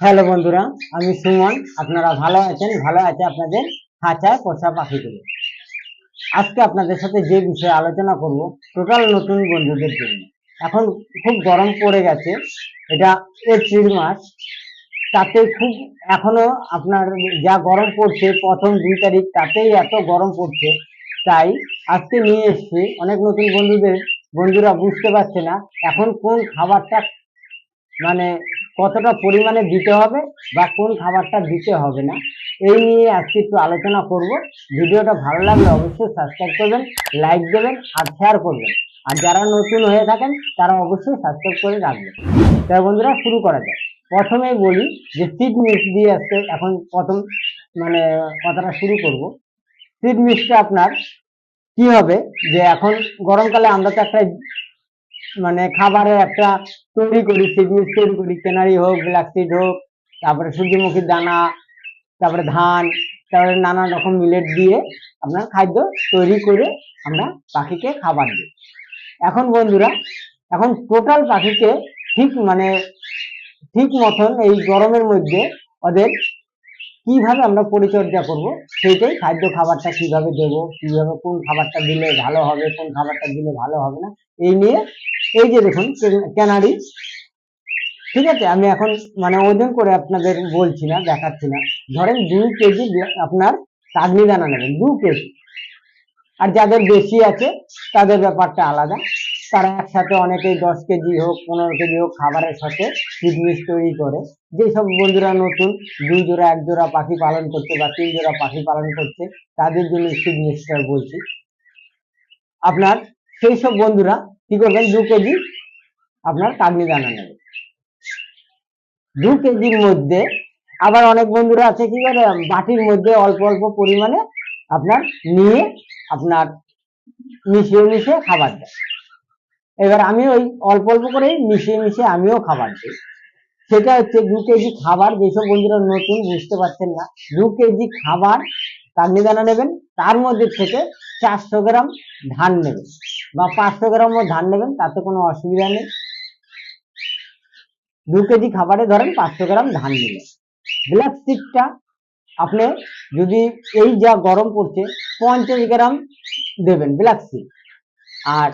Hello বন্ধুরা, আমি সুমন। আপনারা ভালো আছেন? ভালো আছে আপনাদের? খাঁচায় পোষা পাখিগুলো আজকে আপনাদের সাথে যে বিষয়ে আলোচনা করব টোটাল নতুন বন্ধুদের জন্য। এখন খুব গরম পড়ে গেছে। এটা এপ্রিল মাস। তাতে খুব এখনও আপনার যা গরম পড়ছে, প্রথম দুই তারিখ, তাতেই এত গরম পড়ছে। তাই আজকে নিয়ে এসেছি অনেক নতুন বন্ধুদের। বন্ধুরা বুঝতে পারছে না এখন কোন খাবারটা মানে কতটা পরিমাণে দিতে হবে বা কোন খাবারটা দিতে হবে না, এই নিয়ে আজকে একটু আলোচনা করব। ভিডিওটা ভালো লাগলে অবশ্যই সাবস্ক্রাইব করবেন লাইক দেবেন আর শেয়ার করবেন। আর যারা নতুন হয়ে থাকেন, তারা অবশ্যই সাবস্ক্রাইব করে রাখবেন। তাই বন্ধুরা, শুরু করা যায় প্রথমেই বলি যে সিড মিক্স দিয়ে আজকে এখন প্রথম মানে কথাটা শুরু করব। সিড মিক্সটা আপনার কি হবে? যে এখন গরমকালে আমরা তো একটা মানে খাবারের একটা তৈরি করি সিডমিক্স তৈরি করি কেনারি হোক ব্ল্যাক সিড হোক, তারপরে সূর্যমুখীর দানা, তারপরে ধান, তারপরে নানা রকম মিলেট দিয়ে আপনার খাদ্য তৈরি করে আমরা পাখিকে খাবার দিই। এখন বন্ধুরা, এখন টোটাল পাখিকে ঠিক মানে ঠিক মতন এই গরমের মধ্যে ওদের কীভাবে আমরা পরিচর্যা করব, সেইটাই খাদ্য খাবারটা কীভাবে দেব, কীভাবে কোন খাবারটা দিলে ভালো হবে, কোন খাবারটা দিলে ভালো হবে না, এই নিয়ে এই যে দেখুন ক্যানারি ঠিক আছে? আমি এখন মানে ওজন করে আপনাদের বলছি না, দেখাচ্ছি না। ধরেন দুই কেজি আপনার কাগনি দানা নেবেন, দু কেজি। আর যাদের বেশি আছে, তাদের ব্যাপারটা আলাদা। তারা একসাথে অনেকেই দশ কেজি হোক, পনেরো কেজি হোক খাবারের সাথে ফিটনেস তৈরি করে। যেসব বন্ধুরা নতুন, দুই জোড়া, এক জোড়া পাখি পালন করছে বা তিন জোড়া পাখি পালন করছে, তাদের জন্য ফিটনেসটা বলছি। আপনার সেই সব বন্ধুরা কি করবেন? দু কেজি আপনার কাগনি দানা নেবে দু কেজির মধ্যে আবার অনেক বন্ধুরা আছে কি করে? বাটির মধ্যে অল্প অল্প পরিমাণে আপনার নিয়ে আপনার মিশিয়ে মিশিয়ে খাবার দেয়। এবার আমি ওই অল্প অল্প করে মিশিয়ে মিশিয়ে আমিও খাবার দিই। সেটা হচ্ছে দু কেজি খাবার, যেসব বন্ধুরা নতুন বুঝতে পারছেন না, দু কেজি খাবার কাগনি দানা নেবেন, তার মধ্যে থেকে চারশো গ্রাম ধান নেবেন। বা পাঁচশো গ্রামও ধান নেবেন, তাতে কোনো অসুবিধা নেই। দু কেজি খাবারে ধরেন পাঁচশো গ্রাম ধান নিলেন ব্ল্যাক সিডটা আপনি যদি এই যা গরম পড়ছে, পঞ্চাশ গ্রাম দেবেন ব্ল্যাক সিড। আর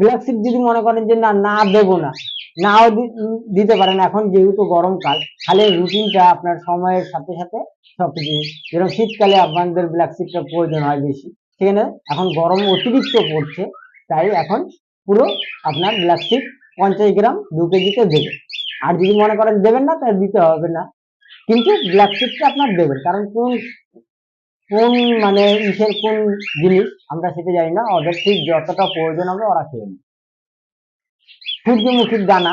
ব্ল্যাক সিড যদি মনে করেন যে না না দেবো না, নাও দিতে পারেন। এখন যেহেতু গরমকাল তাহলে রুটিনটা আপনার সময়ের সাথে সাথে সবকিছু, যেরকম শীতকালে আপনাদের ব্ল্যাক সিডটা প্রয়োজন হয় বেশি। সেখানে এখন গরম অতিরিক্ত পড়ছে তাই এখন পুরো আপনার ব্ল্যাক পঞ্চাশ গ্রাম দু কেজিতে দেবেন আর যদি মনে করেন দেবেন না, তাহলে দিতে হবে না। কিন্তু ব্ল্যাক সিডটা আপনার দেবেন, কারণ কোন কোন মানে ইসের কোন জিনিস আমরা সেটা জানি না, ওদের ঠিক যতটা প্রয়োজন হবে ওরা খেয়ে নেয় সূর্যমুখীর দানা,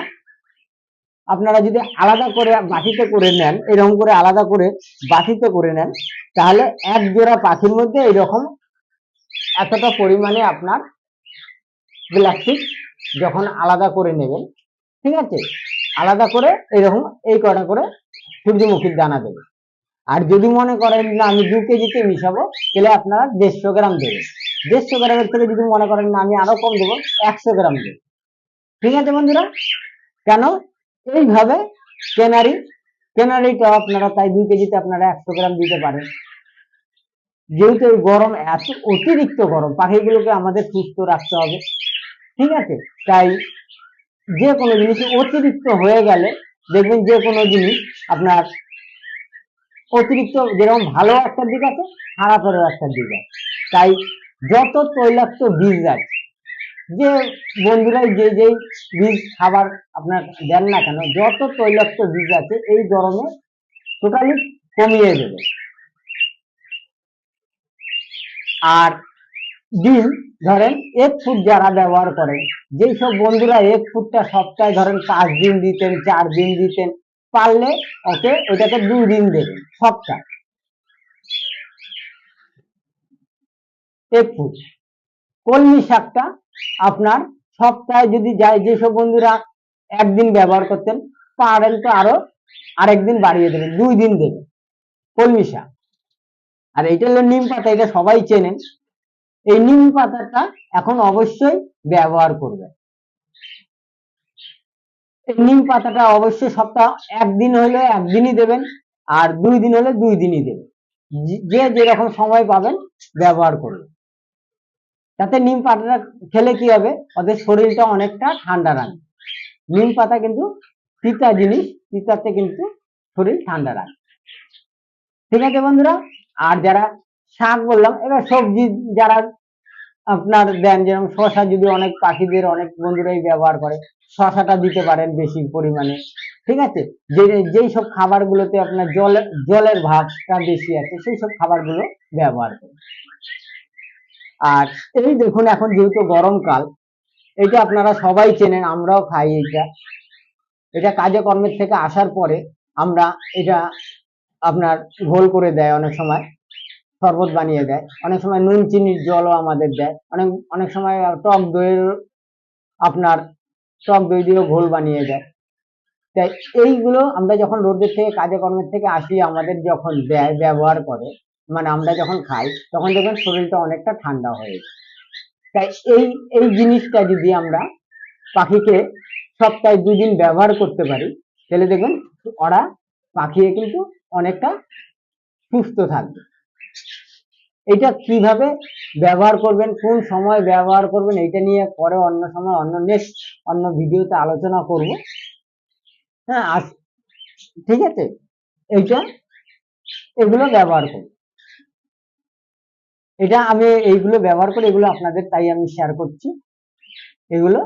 আপনারা যদি আলাদা করে বাটিতে করে নেন, এরকম করে আলাদা করে বাটিতে করে নেন, তাহলে এক জোড়া পাখির মধ্যে এরকম এতটা পরিমাণে আপনার প্লাস্টিক যখন আলাদা করে নেবেন, ঠিক আছে? আলাদা করে এরকম এই কটা করে সূর্যমুখীর দানা দেবে আর যদি মনে করেন না, আমি দু কেজিতে মিশাবো, তাহলে আপনারা দেড়শো গ্রাম দেবেন। দেড়শো গ্রামের থেকে যদি মনে করেন না, আমি আরও কম দেবো, একশো গ্রাম দেবো। ঠিক আছে বন্ধুরা? কেন? এইভাবে কেনারি কেনারিটা আপনারা তাই দুই কেজিতে আপনারা একশো গ্রাম দিতে পারেন। যেহেতু এই গরম এত অতিরিক্ত গরম, পাখিগুলোকে আমাদের সুস্থ রাখতে হবে। ঠিক আছে? তাই যে কোনো জিনিস অতিরিক্ত হয়ে গেলে দেখবেন যে কোনো জিনিস আপনার অতিরিক্ত যেরকম ভালো একটা দিক আছে, খারাপেরও একটা দিক আছে। তাই যত তৈলাক্ত বীজ আছে যে বন্ধুরাই যে যে বীজ খাবার আপনার দেন না কেন, যত তৈলাক্ত বীজ আছে এই গরমে টোটালি কমিয়ে দেবে। আর ডিম ধরেন এক ফুট যারা ব্যবহার করেন যেই সব বন্ধুরা এক ফুটটা সপ্তাহে ধরেন পাঁচ দিন দিতেন, চার দিন দিতেন, পারলে ওকে ওটাকে দুই দিন দেবেন, সপ্তাহ। এক ফুট। কলমি শাকটা আপনার সপ্তাহে যদি যায় যেসব বন্ধুরা একদিন ব্যবহার করতেন, পারেন তো আরও আরেকদিন বাড়িয়ে দেবেন, দুই দিন দেবেন। কলমি শাক। আর এটা হলো নিম পাতা, এটা সবাই চেনেন। এই নিম পাতাটা এখন অবশ্যই ব্যবহার করবেন এই নিম পাতাটা অবশ্যই সপ্তাহ একদিন হলে একদিনই দেবেন, আর দুই দিন হলে দুই দিনই দেবেন। যে- যেরকম সময় পাবেন ব্যবহার করুন। তাতে নিম পাতাটা খেলে কি হবে? ওদের শরীরটা অনেকটা ঠান্ডা রাখবে। নিম পাতা কিন্তু তিতা জিনিস, তিতাতে কিন্তু শরীর ঠান্ডা রাখে ঠিক আছে বন্ধুরা? আর যারা শাক বললাম এবার সবজি যারা আপনার দেন, যেরকম শশা যদি অনেক পাখিদের, অনেক বন্ধুরাই ব্যবহার করে শশাটা দিতে পারেন বেশি পরিমাণে, ঠিক আছে? যে, যেই সব খাবারগুলোতে আপনার জলের জলের ভাবটা বেশি আছে, সেই সব খাবারগুলো ব্যবহার করুন। আর এই দেখুন, এখন যেহেতু গরমকাল এটা আপনারা সবাই চেনেন, আমরাও খাই এটা। এটা কাজে কর্মের থেকে আসার পরে আমরা এটা আপনার ঘোল করে দেয় অনেক সময়। শরবত বানিয়ে দেয়। অনেক সময় নুন, চিনির জলও আমাদের দেয়। অনেক অনেক সময় টক দইয়ের আপনার টক দই দিয়েও ঘোল বানিয়ে দেয়। তাই এইগুলো আমরা যখন রোদের থেকে, কাজে কর্মের থেকে আসি, আমাদের যখন দেয় ব্যবহার করে মানে আমরা যখন খাই, তখন দেখবেন শরীরটা অনেকটা ঠান্ডা হয়ে যায়। তাই এই এই জিনিসটা যদি আমরা পাখিকে সপ্তাহে দুদিন ব্যবহার করতে পারি, তাহলে দেখবেন ওরা পাখি কিন্তু অনেকটা সুস্থ থাকবে। এটা কীভাবে ব্যবহার করবেন, কোন সময় ব্যবহার করবেন এটা নিয়ে পরে অন্য সময়, অন্য নেক্সট অন্য ভিডিওতে আলোচনা করব। হ্যাঁ আজ ঠিক আছে? এইটা, এগুলো ব্যবহার করব এটা আমি এইগুলো ব্যবহার করে এগুলো আপনাদের তাই আমি শেয়ার করছি। এগুলো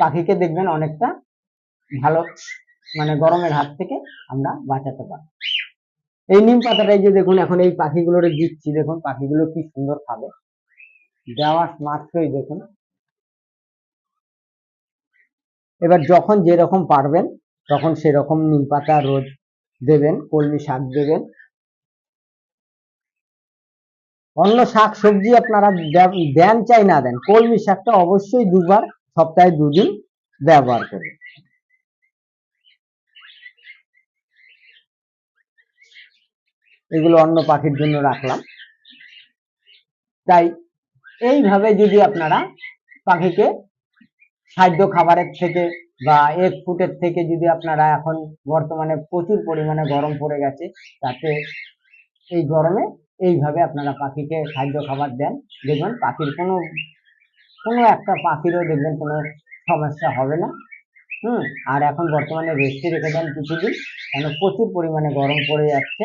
পাখিকে দেখবেন অনেকটা ভালো মানে গরমের হাত থেকে আমরা বাঁচাতে পারি এই নিম পাতাটাই যে দেখুন, এখন এই পাখিগুলোরে দিচ্ছি, দেখুন পাখিগুলো কি সুন্দর খাবে। দেওয়ার মাত্রই দেখুন। এবার যখন যেরকম পারবেন, তখন সেরকম নিম পাতা, রোজ দেবেন, কলমি শাক দেবেন। অন্য শাক, সবজি আপনারা দেন চাই না দেন, কলমি শাকটা অবশ্যই দুবার, সপ্তাহে দুদিন ব্যবহার করবেন এগুলো অন্য পাখির জন্য রাখলাম। তাই এইভাবে যদি আপনারা পাখিকে খাদ্য খাবারের থেকে বা এক ফুটের থেকে যদি আপনারা এখন বর্তমানে প্রচুর পরিমাণে গরম পড়ে গেছে, তাতে এই গরমে এইভাবে আপনারা পাখিকে খাদ্য খাবার দেন। দেখবেন পাখির কোনো কোনো একটা পাখিরও দেখবেন কোনো সমস্যা হবে না। হুম, আর এখন বর্তমানে রেস্টে রেখে দেন কিছুদিন কেন প্রচুর পরিমাণে গরম পড়ে যাচ্ছে।